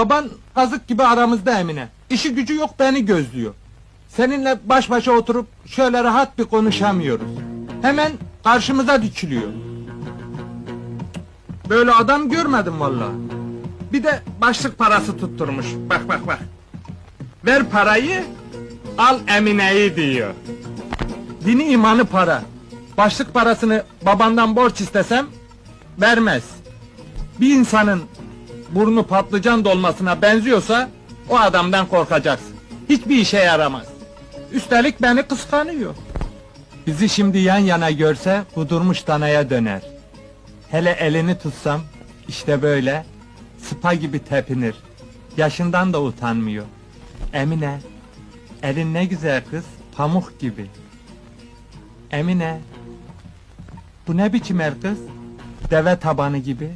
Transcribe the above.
Baban kazık gibi aramızda Emine. İşi gücü yok beni gözlüyor. Seninle baş başa oturup şöyle rahat bir konuşamıyoruz. Hemen karşımıza dikiliyor. Böyle adam görmedim vallahi. Bir de başlık parası tutturmuş. Bak bak bak. Ver parayı, al Emine'yi diyor. Dini imanı para. Başlık parasını babandan borç istesem vermez. Bir insanın burnu patlıcan dolmasına benziyorsa o adamdan korkacaksın. Hiçbir işe yaramaz. Üstelik beni kıskanıyor. Bizi şimdi yan yana görse kudurmuş danaya döner. Hele elini tutsam işte böyle sıpa gibi tepinir. Yaşından da utanmıyor. Emine, elin ne güzel kız, pamuk gibi. Emine, bu ne biçim el kız? Deve tabanı gibi.